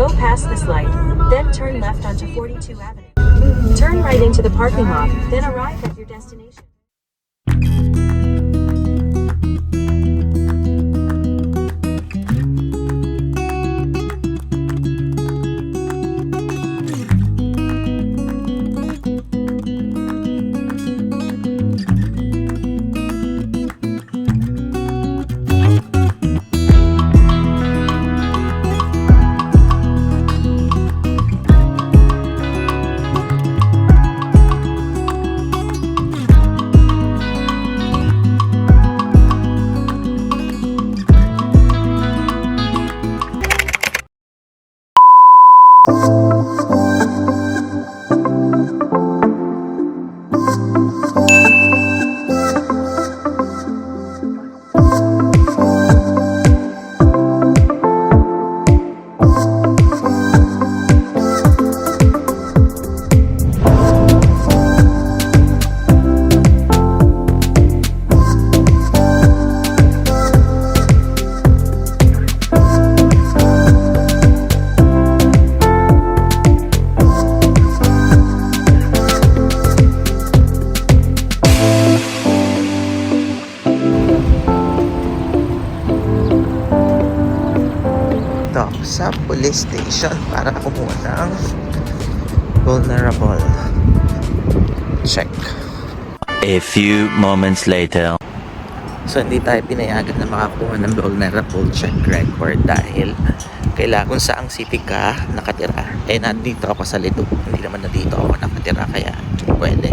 Go past this light, then turn left onto 42 Avenue. Turn right into the parking lot, then arrive at your destination. Station para kumuha ng vulnerable check. A few moments later. So, hindi tayo pinayagan na makakuha ng vulnerable check record dahil kailangan kung saang city ka nakatira. Eh, nandito ako sa Lido. Hindi naman na dito ako nakatira kaya pwede.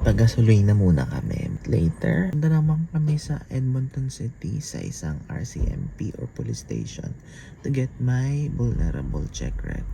Pagasuloy na muna kami. Later, punta naman kami sa Edmonton City sa isang RCMP or police station to get my vulnerable check record.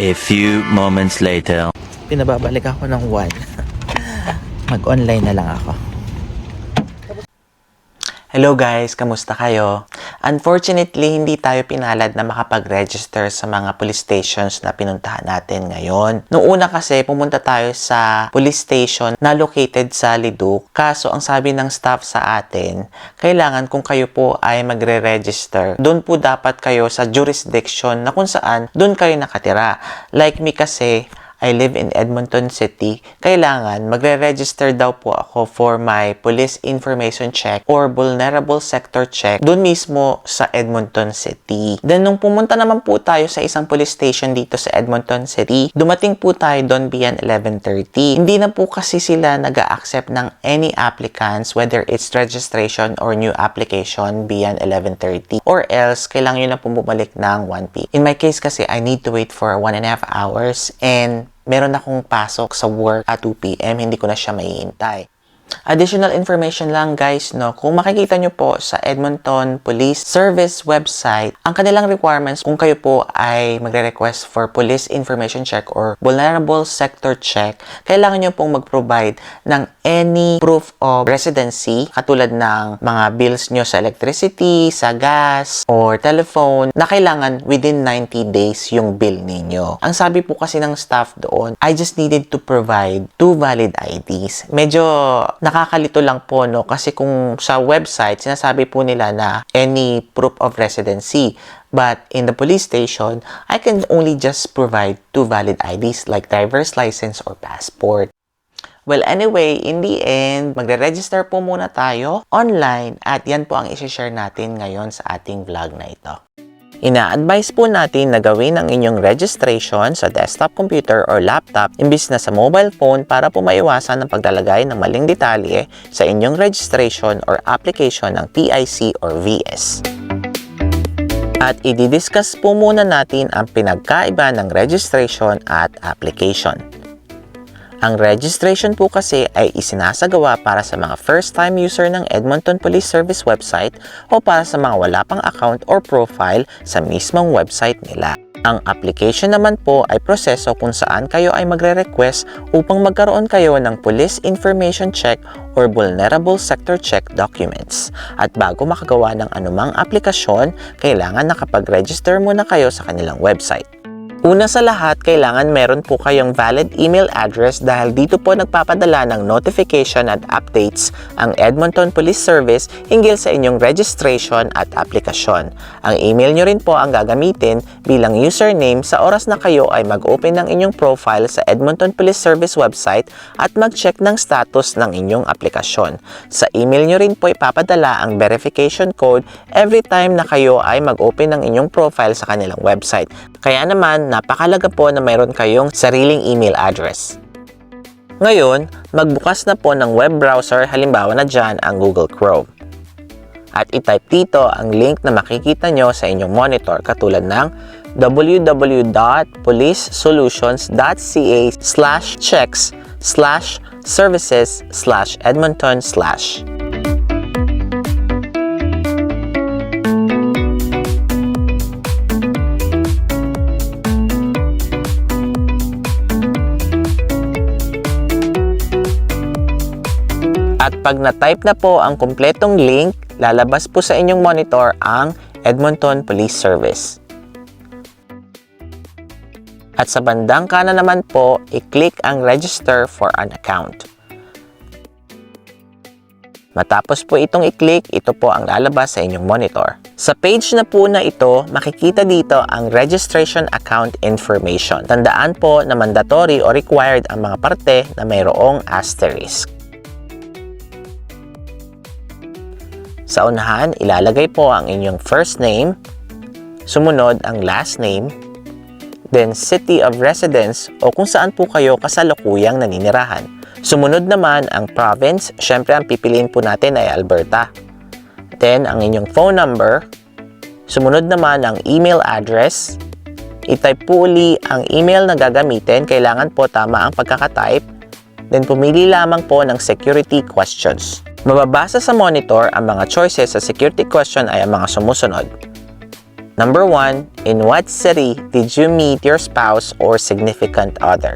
A few moments later. pinababalik ako ng 1. Mag-online na lang ako. Hello guys, kamusta kayo? Unfortunately, hindi tayo pinalad na makapag-register sa mga police stations na pinuntahan natin ngayon. Noong una kasi, pumunta tayo sa police station na located sa Liduk. Kaso, ang sabi ng staff sa atin, kailangan kung kayo po ay magre-register, doon po dapat kayo sa jurisdiction na kung saan doon kayo nakatira. Like me kasi, I live in Edmonton City, kailangan magre-register daw po ako for my police information check or vulnerable sector check doon mismo sa Edmonton City. Then nung pumunta naman po tayo sa isang police station dito sa Edmonton City, dumating po tayo doon beyond 11.30. Hindi na po kasi sila nag accept ng any applicants whether it's registration or new application beyond 11.30 or else kailangan nyo na po bumalik ng 1 p. In my case kasi, I need to wait for 1 and a half hours and meron akong pasok sa work at 2 p.m. Hindi ko na siya mahihintay. Additional information lang guys, no? Kung makikita nyo po sa Edmonton Police Service website, ang kanilang requirements kung kayo po ay magre-request for police information check or vulnerable sector check, kailangan nyo pong mag-provide ng any proof of residency katulad ng mga bills nyo sa electricity, sa gas, or telephone na kailangan within 90 days yung bill ninyo. Ang sabi po kasi ng staff doon, I just needed to provide two valid IDs. Medyo nakakalito lang po, no? Kasi kung sa website, sinasabi po nila na any proof of residency. But in the police station, I can only just provide two valid IDs like driver's license or passport. Well, anyway, in the end, magre-register po muna tayo online at yan po ang isi-share natin ngayon sa ating vlog na ito. Ina-advise po natin na gawin ang inyong registration sa desktop computer or laptop imbis na sa mobile phone para po maiwasan ang paglalagay ng maling detalye sa inyong registration or application ng PIC or VS. At i-discuss po muna natin ang pinagkaiba ng registration at application. Ang registration po kasi ay isinasagawa para sa mga first-time user ng Edmonton Police Service website o para sa mga wala pang account or profile sa mismong website nila. Ang application naman po ay proseso kung saan kayo ay magre-request upang magkaroon kayo ng Police Information Check or Vulnerable Sector Check documents. At bago makagawa ng anumang aplikasyon, kailangan nakapag-register muna kayo sa kanilang website. Una sa lahat, kailangan meron po kayong valid email address dahil dito po nagpapadala ng notification at updates ang Edmonton Police Service hinggil sa inyong registration at aplikasyon. Ang email nyo rin po ang gagamitin bilang username sa oras na kayo ay mag-open ng inyong profile sa Edmonton Police Service website at mag-check ng status ng inyong aplikasyon. Sa email nyo rin po ipapadala ang verification code every time na kayo ay mag-open ng inyong profile sa kanilang website. Kaya naman, napakalaga po na mayroon kayong sariling email address. Ngayon, magbukas na po ng web browser halimbawa na dyan ang Google Chrome. At itype dito ang link na makikita nyo sa inyong monitor katulad ng www.policesolutions.ca slash checks slash services slash edmonton slash. At pag na-type na po ang kumpletong link, lalabas po sa inyong monitor ang Edmonton Police Service. At sa bandang kanan naman po, i-click ang Register for an Account. Matapos po itong i-click, ito po ang lalabas sa inyong monitor. Sa page na po na ito, makikita dito ang Registration Account Information. Tandaan po na mandatory o required ang mga parte na mayroong asterisk. Sa unahan, ilalagay po ang inyong first name, sumunod ang last name, then city of residence o kung saan po kayo kasalukuyang naninirahan. Sumunod naman ang province, syempre ang pipiliin po natin ay Alberta. Then ang inyong phone number, sumunod naman ang email address, itype po uli ang email na gagamitin, kailangan po tama ang pagkakatype, then pumili lamang po ng security questions. Mababasa sa monitor ang mga choices sa security question ay ang mga sumusunod. Number 1, in what city did you meet your spouse or significant other?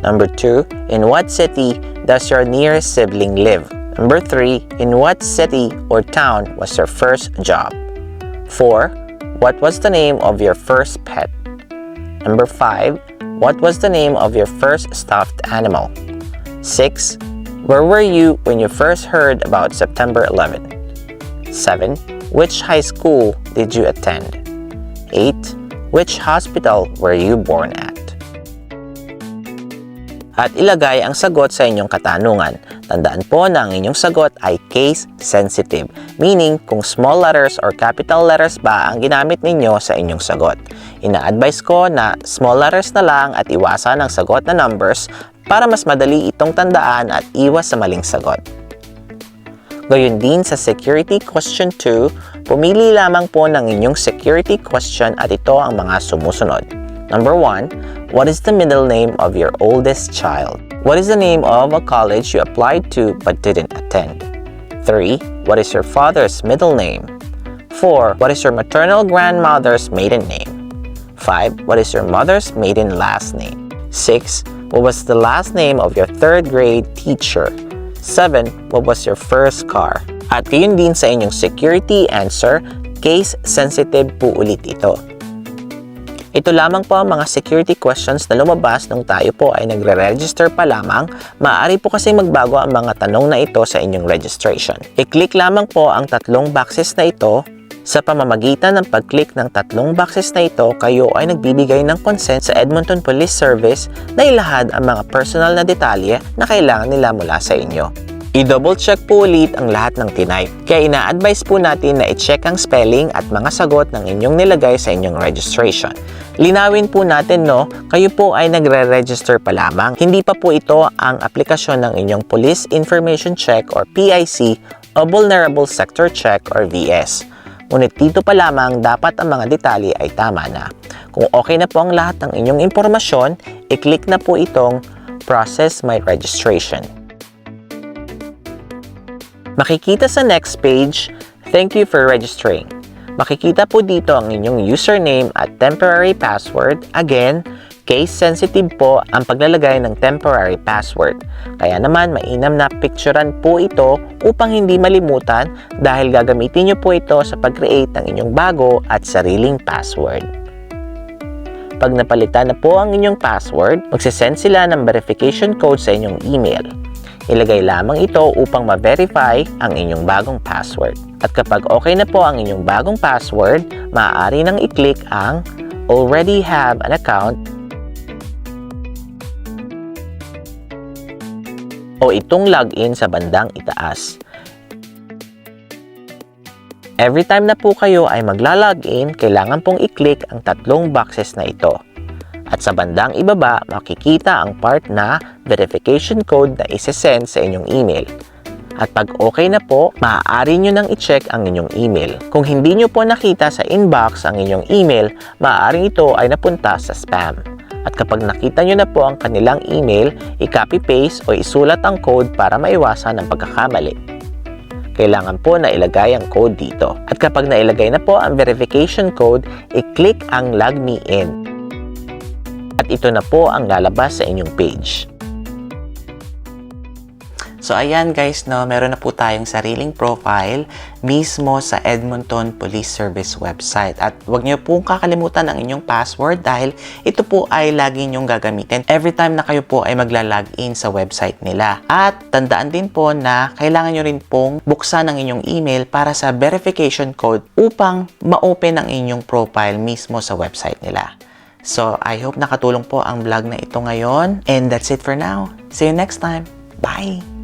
Number 2, in what city does your nearest sibling live? Number 3, in what city or town was your first job? 4, what was the name of your first pet? Number 5, what was the name of your first stuffed animal? 6, where were you when you first heard about September 11? 7. Which high school did you attend? 8. Which hospital were you born at? At ilagay ang sagot sa inyong katanungan. Tandaan po na ang inyong sagot ay case sensitive, meaning kung small letters or capital letters ba ang ginamit ninyo sa inyong sagot. Ina-advise ko na small letters na lang at iwasan ang sagot na numbers para mas madali itong tandaan at iwas sa maling sagot. Gayon din sa security question 2, pumili lamang po ng inyong security question at ito ang mga sumusunod. Number 1, what is the middle name of your oldest child? What is the name of a college you applied to but didn't attend? 3, what is your father's middle name? 4, what is your maternal grandmother's maiden name? 5, what is your mother's maiden last name? 6, what was the last name of your third grade teacher? 7. What was your first car? At gayon din sa inyong security answer, case sensitive po ulit ito. Ito lamang po ang mga security questions na lumabas nung tayo po ay nagre-register pa lamang. Maaari po kasi magbago ang mga tanong na ito sa inyong registration. I-click lamang po ang tatlong boxes na ito sa pamamagitan ng pag-click ng tatlong boxes na ito, kayo ay nagbibigay ng consent sa Edmonton Police Service na ilahad ang mga personal na detalye na kailangan nila mula sa inyo. I-double check po ulit ang lahat ng tinype. Kaya ina-advise po natin na i-check ang spelling at mga sagot ng inyong nilagay sa inyong registration. Linawin po natin no, kayo po ay nagre-register pa lamang. Hindi pa po ito ang aplikasyon ng inyong Police Information Check or PIC o Vulnerable Sector Check or VS. Ngunit dito pa lamang dapat ang mga detalye ay tama na. Kung okay na po ang lahat ng inyong impormasyon, i-click na po itong Process My Registration. Makikita sa next page, Thank you for registering. Makikita po dito ang inyong username at temporary password. Again, case sensitive po ang paglalagay ng temporary password. Kaya naman mainam na picturean po ito upang hindi malimutan dahil gagamitin nyo po ito sa pag-create ng inyong bago at sariling password. Pag napalitan na po ang inyong password, magsisend sila ng verification code sa inyong email. Ilagay lamang ito upang ma-verify ang inyong bagong password. At kapag okay na po ang inyong bagong password, maaari nang i-click ang Already have an account o itong login sa bandang itaas. Every time na po kayo ay magla-login, kailangan pong i-click ang tatlong boxes na ito. At sa bandang ibaba, makikita ang part na verification code na isi-send sa inyong email. At pag okay na po, maaari nyo nang i-check ang inyong email. Kung hindi nyo po nakita sa inbox ang inyong email, maaaring ito ay napunta sa spam. At kapag nakita nyo na po ang kanilang email, i-copy-paste o isulat ang code para maiwasan ang pagkakamali kailangan po na ilagay ang code dito. At kapag nailagay na po ang verification code, i-click ang Log Me In. At ito na po ang lalabas sa inyong page. So ayan guys, no, meron na po tayong sariling profile mismo sa Edmonton Police Service website. At huwag niyo pong kakalimutan ang inyong password dahil ito po ay lagi niyong gagamitin every time na kayo po ay magla-login sa website nila. At tandaan din po na kailangan niyo rin pong buksan ang inyong email para sa verification code upang ma-open ang inyong profile mismo sa website nila. So, I hope nakatulong po ang vlog na ito ngayon. And that's it for now. See you next time. Bye!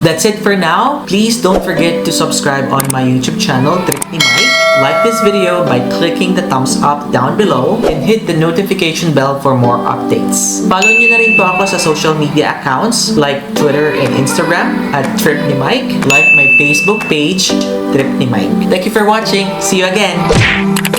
That's it for now. Please don't forget to subscribe on my YouTube channel, Trip ni Mike. Like this video by clicking the thumbs up down below and hit the notification bell for more updates. Follow nyo na rin po ako sa social media accounts like Twitter and Instagram at Trip ni Mike. Like my Facebook page, Trip ni Mike. Thank you for watching. See you again!